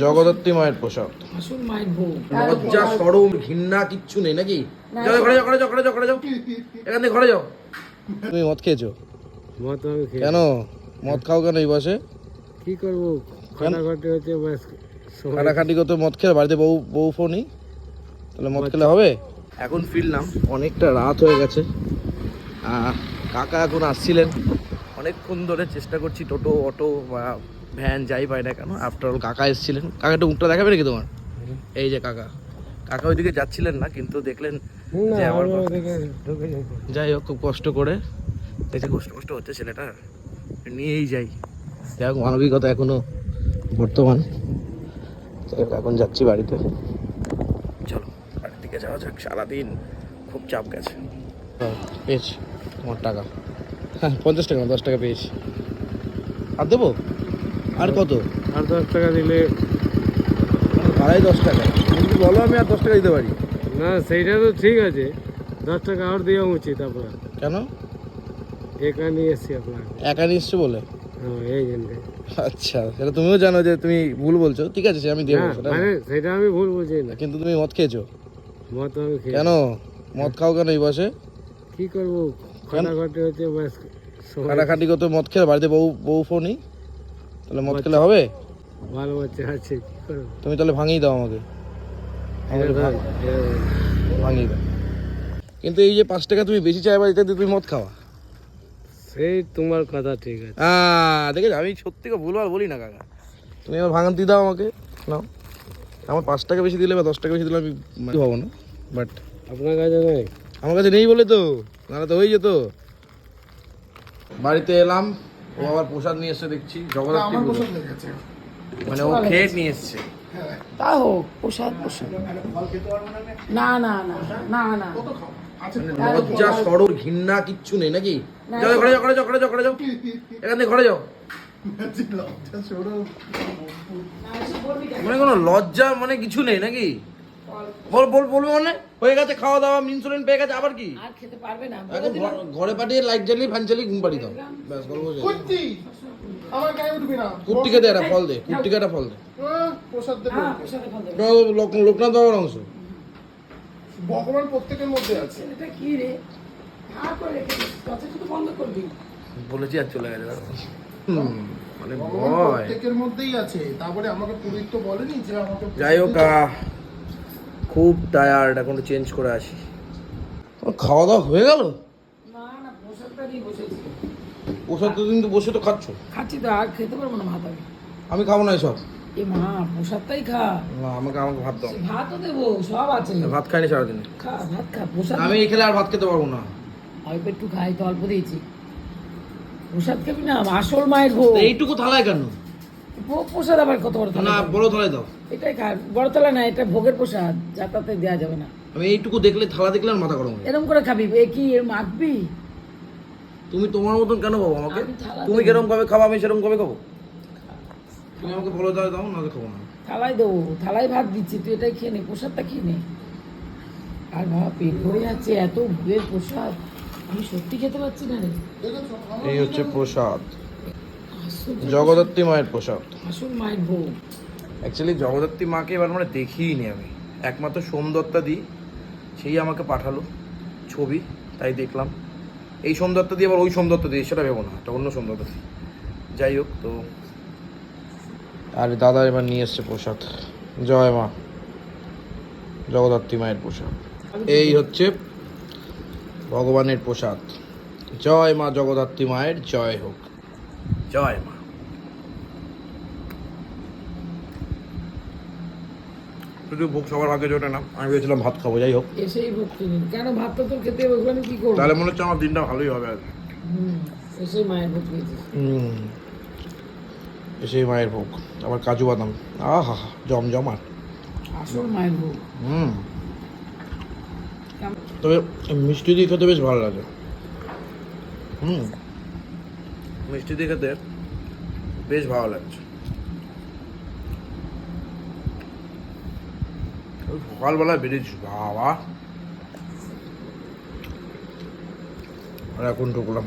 জগদ্ধাত্রী মায়ের প্রসাদ। আসল মায়ের ভোগ। লজ্জা সরম ঘৃণা কিচ্ছু নেই নাকি? যাও ঘরে যাও ঘরে যাও ঘরে যাও ঘরে যাও। এখান থেকে ঘরে যাও। তুমি মদ খেয়েছো? মদ আমি খেয়ে কেন? মদ খাও কেন এই বসে কি করব? খাটাখাটি হচ্ছে ব্যাস সময়- খাটাখাটি মদ খেলে বাড়িতে বউ বউ ফোনই তাহলে মদ খেলে হবে? এখন ফিরলাম। অনেকটা রাত হয়ে গেছে। কাকা এখন আসছিলেন। অনেকক্ষণ ধরে চেষ্টা করছি টোটো অটো বা ভ্যান যাই পাই না কেন আফটার অল কাকা এসেছিলেন। কাকা একটু মুখটা দেখাবে নাকি তোমার? এই যে কাকা। কাকা ওইদিকে যাচ্ছিলেন না কিন্তু দেখলেন যে আমার যাই। হোক খুব কষ্ট করে। দেখে কষ্ট কষ্ট হচ্ছে ছেলেটা নিয়েই যাই। যাই হোক মানবিকতা এখনও বর্তমান। এখন যাচ্ছি বাড়িতে। চলো বাড়ির দিকে যাওয়া যাক সারাদিন খুব চাপ গেছে। পেয়েছি তোমার টাকা। হ্যাঁ পঞ্চাশ টাকা না, দশ টাকা পেয়েছি। আর দেবো? আর কত? আর দশ টাকা দিলে আড়াই দশ টাকা। তুমি বলো আমি আর দশ টাকা দিতে পারি। না সেইটা তো ঠিক আছে। দশ টাকা আর দেওয়া উচিত আপনার। কেন? এখানে এসছি আপনার একা নিয়ে এসছো বলে? হ্যাঁ এই জন্য। আচ্ছা সেটা তুমিও জানো যে তুমি ভুল বলছো। ঠিক আছে সে আমি দেবো না, সেটা মানে সেটা আমি ভুল বুঝি না কিন্তু তুমি মদ খেয়েছো? মদ আমি খেয়ে কেন? মদ খাও কেন এই বসে কি করব? খাটাখাটি হচ্ছে ব্যাস। খাটাখাটি কত মদ খেলে বাড়িতে বউ বউ ফোনই? তাহলে মদ খেলে হবে? ভালো বাচ্চা আছে কি করব? তুমি তাহলে ভাঙিয়ে দাও আমাকে। আমাকে ভাঙ- ধর, এটা ধর। ভাঙিয়ে দাও। কিন্তু এই যে পাঁচ টাকা তুমি বেশি চাইবা এটাতে তুমি মদ খাওয়া। সেই তোমার কথা ঠিক আছে। আহ দেখে আমি সত্যি ভুলভাল বলি না কাকা। তুমি আমার ভাঙান্তি দাও আমাকে নাও। আমার পাঁচ টাকা বেশি দিলে বা দশ টাকা বেশি দিলে আমি মানে হব না? বাট আপনার কাছে নেই? আমার কাছে নেই বলে তো নাহলে তো হয়ে যেত। বাড়িতে এলাম ও আবার প্রসাদ নিয়ে এসছে দেখছি জগদ্ধাত্রী পুজো। মানে ও খেয়ে নিয়ে এসছে। তা হোক প্রসাদ প্রসাদ। না না না না না মানে লজ্জা সরল ঘৃণা কিচ্ছু নেই নাকি? যাও ঘরে যাও ঘরে যাও ঘরে যাও ঘরে যাও। এখান থেকে ঘরে যাও। মানে কোনো লজ্জা মানে কিছু নেই নাকি? বল বল বলবে মানে? হয়ে গেছে খাওয়া দাওয়া ইনসুলিন পেয়ে গেছে আবার কি? আর খেতে পারবে না ঘরে পাঠিয়ে লাইট জ্বালিয়ে ফ্যান চালিয়ে ঘুম পাড়ি দাও। ব্যাস গল্প শেষ। আমার গায়ে উঠবি না। কুর্তিকে দে একটা ফল দে কুর্তিকে একটা ফল দে। প্রসাদ দেবো। হ্যাঁ, লোকনাথ বাবার অংশ। ভগবান প্রত্যেকের মধ্যে আছে। কি রে? করে বন্ধ করবি। বলেছি আর চলে গেছে মানে ভয়। প্রত্যেকের মধ্যেই আছে। তারপরে আমাকে পুরোহিত তো বলেনি যে আমাকে যাই হোক খুব টায়ার্ড এখন চেঞ্জ করে আসি। খাওয়া দাওয়া হয়ে গেল? ওষুধ তো কিন্তু বসে তো খাচ্ছ? খাচ্ছি তো আর খেতে পারব না ভাত আমি। আমি খাব না এসব। এ মা প্রসাদটাই খা। না, আমাকে আমাকে ভাত দাও। ভাতও দেবো সব আছে। ভাত খাইনি সারাদিন। খা ভাত খা প্রসাদ আমি এই খেলে আর ভাত খেতে পারব না। অল্প একটু খাই তো অল্প দিয়েছি। প্রসাদ খাবি না আসল মায়ের ভোগ। এইটুকু থালায় কেন? ভোগ প্রসাদ আবার কত বড় না বড় থালায় দাও। এটাই খা বড় থালা না এটা ভোগের প্রসাদ যাতাতে দেওয়া যাবে না। আমি এইটুকু দেখলে থালা দেখলে আর মাথা গরম এরকম করে খাবি এ কি এর মাখবি তুমি তোমার মতন কেন খাব আমাকে? তুমি দেবো। কীরকম কবে খাব আমি সেরকম কবে খাব? তুমি আমাকে বলো তাহলে দাও না খাব না। থালায় দেবো থালায় ভাত দিচ্ছি তুই এটাই খেয়ে নে প্রসাদটা খেয়ে নে। আর বাবা পেট ভরে যাচ্ছে এত ভোগের প্রসাদ আমি সত্যি খেতে পারছি না রে। এই হচ্ছে প্রসাদ। জগদ্ধাত্রী মায়ের পোশাক। আসল মায়ের ভোগ অ্যাকচুয়ালি জগদ্ধাত্রী মাকে এবার মানে দেখিই নি আমি। একমাত্র সোমদত্তা দি সেই আমাকে পাঠালো ছবি তাই দেখলাম। এই সোমদত্তা দিয়ে আবার ওই সোমদত্ত দিয়ে সেটা ভেবো না এটা অন্য সোমদত্ত দি যাই হোক তো আর দাদা এবার নিয়ে এসছে প্রসাদ জয় মা। জগদ্ধাত্রী মায়ের প্রসাদ এই হচ্ছে ভগবানের প্রসাদ জয় মা জগদ্ধাত্রী মায়ের জয় হোক। জয় মা। শুধু ভোগ সবার আগে জোটে না আমি ভেবেছিলাম ভাত খাব যাই হোক। এসেই ভোগ কিনি। কেন ভাত তো খেতে হবে কি করব? তাহলে মনে হচ্ছে আমার দিনটা ভালোই হবে আজ হুম এসেই মায়ের ভোগ হুম সেই মায়ের ভোগ। আবার কাজু বাদাম। আহা জমজমাট। আসল মায়ের ভোগ। হুম। তবে মিষ্টি দিয়ে খেতে বেশ ভালো লাগে। হুম। মিষ্টি দিয়ে খেতে বেশ ভালো লাগছে। ওই সকালবেলায় বেরিয়েছি বাবা আর এখন ঢুকলাম